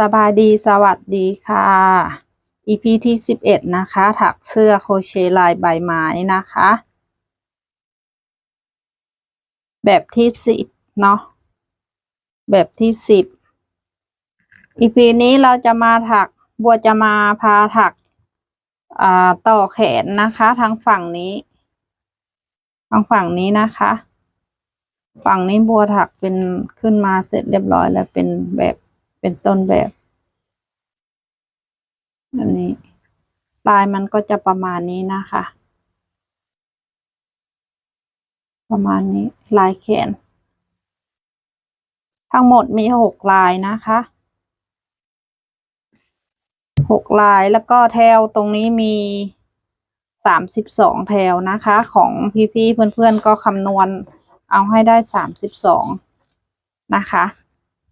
สบายดีสวัสดีค่ะ EP ที่สิบเอ็ดนะคะ ถักเสื้อโคเชต์ลายใบไม้นะคะ แบบที่สิบเนาะแบบที่สิบ EP นี้เราจะมาถักบัวจะมาพาถักต่อแขนนะคะทางฝั่งนี้ทางฝั่งนี้นะคะ ฝั่งนี้บัวถักเป็นขึ้นมาเสร็จเรียบร้อยแล้วเป็นแบบ เป็นต้นแบบแบบนี้ ลายมันก็จะประมาณนี้นะคะ ประมาณนี้ลายแขน ทั้งหมดมีหกลายนะคะหกลายแล้วก็แถวตรงนี้มีสามสิบสองแถวนะคะ ของพี่ๆเพื่อนๆก็คำนวณเอาให้ได้สามสิบสองนะคะ